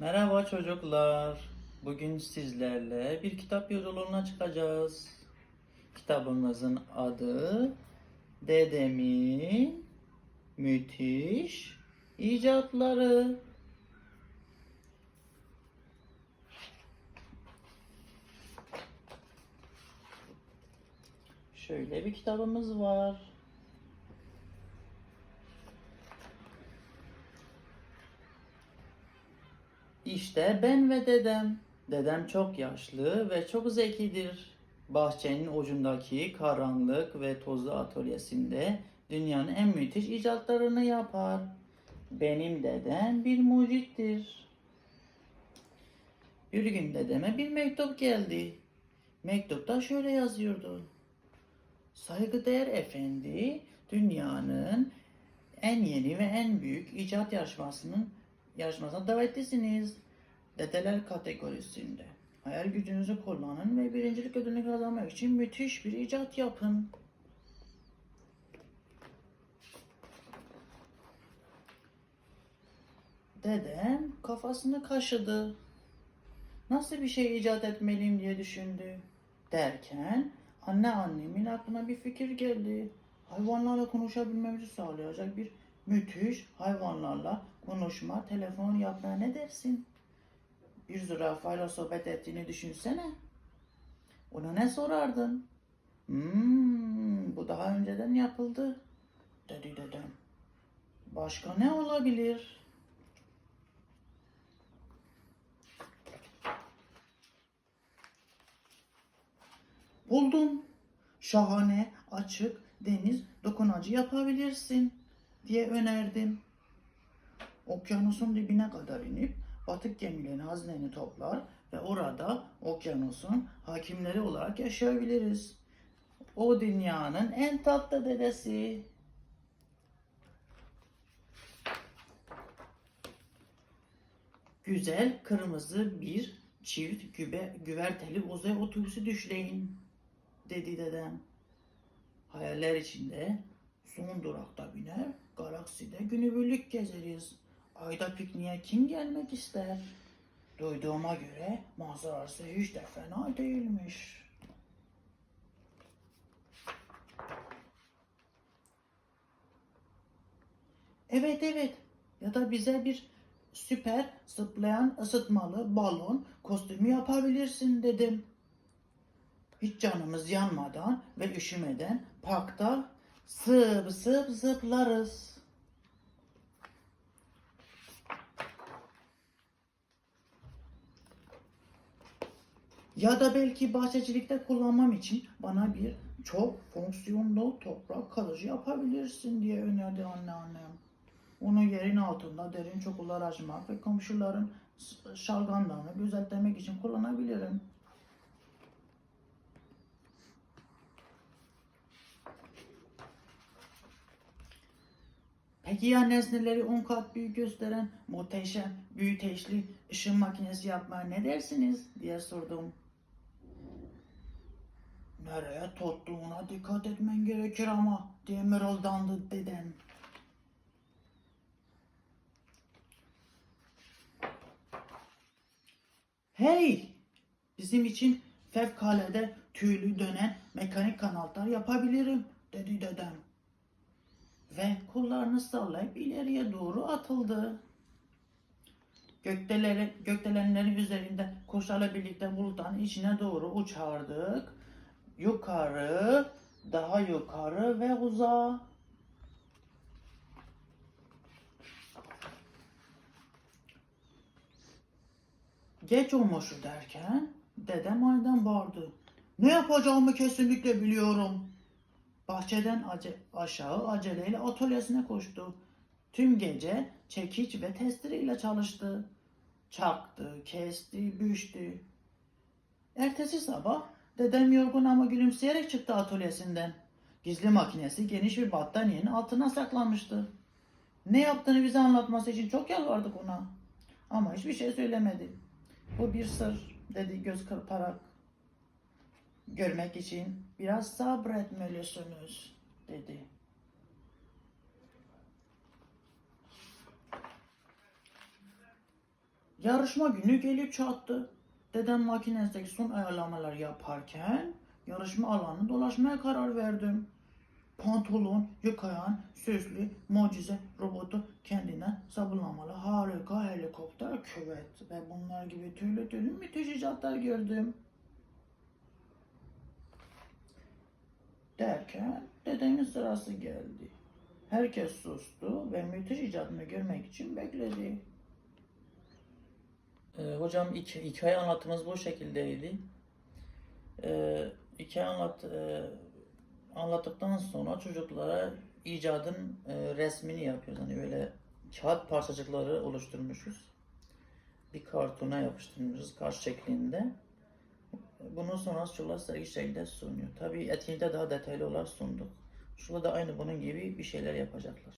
Merhaba çocuklar. Bugün sizlerle bir kitap yolculuğuna çıkacağız. Kitabımızın adı Dedemin Müthiş İcatları. Şöyle bir kitabımız var. İşte ben ve dedem. Dedem çok yaşlı ve çok zekidir. Bahçenin ucundaki karanlık ve tozlu atölyesinde dünyanın en müthiş icatlarını yapar. Benim dedem bir mucittir. Bir gün dedeme bir mektup geldi. Mektupta şöyle yazıyordu. Saygıdeğer efendi, dünyanın en yeni ve en büyük icat yarışmasının yarışmasına davetlisiniz. Dedeler kategorisinde. Hayal gücünüzü kullanın ve birincilik ödülünü kazanmak için müthiş bir icat yapın. Dedem kafasını kaşıdı. Nasıl bir şey icat etmeliyim diye düşündü. Derken anneannemin aklına bir fikir geldi. Hayvanlarla konuşabilmemizi sağlayacak bir müthiş hayvanlarla konuşma, telefon yapmaya ne dersin? Bir zürafayla sohbet ettiğini düşünsene. Ona ne sorardın? Hmm, bu daha önceden yapıldı, dedi dedem. Başka ne olabilir? Buldum. Şahane, açık, deniz dokunacı yapabilirsin diye önerdim. Okyanusun dibine kadar inip batık gemilerin hazineni toplar ve orada okyanusun hakimleri olarak yaşayabiliriz. O dünyanın en tatlı dedesi. Güzel kırmızı bir çift güve, güverteli uzay otobüsü düşleyin, dedi dedem. Hayaller içinde son durakta biner, galakside günübirlik gezeriz. Ayda pikniğe kim gelmek ister? Duyduğuma göre manzarası hiç de fena değilmiş. Evet evet ya da bize bir süper zıplayan ısıtmalı balon kostümü yapabilirsin dedim. Hiç canımız yanmadan ve üşümeden parkta sıp sıp zıplarız. Ya da belki bahçecilikte kullanmam için bana bir çok fonksiyonlu toprak kalıcı yapabilirsin diye önerdi anneannem. Onu yerin altında derin çukurlar açmak ve komşuların şalgamlarını gözetlemek için kullanabilirim. Peki ya nesneleri 10 kat büyük gösteren muhteşem büyüteçli ışın makinesi yapmaya ne dersiniz diye sordum. Nereye tuttuğuna dikkat etmen gerekir ama diye mırıldandı dedem. Hey! Bizim için fevkalade tüylü dönen mekanik kanatlar yapabilirim dedi dedem. Ve kollarını sallayıp ileriye doğru atıldı. Gökdeleri, gökdelenlerin üzerinde kuşlarla birlikte bulutların içine doğru uçardık. Yukarı, daha yukarı ve uzağa. Geç olmuşu derken dedem aniden bağırdı. Ne yapacağımı kesinlikle biliyorum. Bahçeden ace- aşağı aceleyle atölyesine koştu. Tüm gece çekiç ve testereyle çalıştı. Çaktı, kesti, büçtü. Ertesi sabah dedem yorgun ama gülümseyerek çıktı atölyesinden. Gizli makinesi geniş bir battaniyenin altına saklanmıştı. Ne yaptığını bize anlatması için çok yalvardık ona. Ama hiçbir şey söylemedi. Bu bir sır dedi göz kırparak. Görmek için biraz sabretmelisiniz dedi. Yarışma günü gelip çattı. Dedem makinesindeki son ayarlamalar yaparken yarışma alanını dolaşmaya karar verdim. Pantolon yıkayan süslü mucize robotu kendine sabunlamalı harika helikopter küvet ve bunlar gibi türlü türlü müthiş icatlar gördüm. Derken dedemin sırası geldi. Herkes sustu ve müthiş icadını görmek için bekledi. Ee, hocam iki, hikaye anlatımız bu şekildeydi. Ee, hikaye anlat, e, anlattıktan sonra çocuklara icadın e, resmini yapıyoruz. Hani böyle kağıt parçacıkları oluşturmuşuz. Bir kartona yapıştırmışız kart şeklinde. Bunun sonra çocuklar sergi şekilde sunuyor. Tabii etkinlikte daha detaylı olarak sunduk. Şurada da aynı bunun gibi bir şeyler yapacaklar.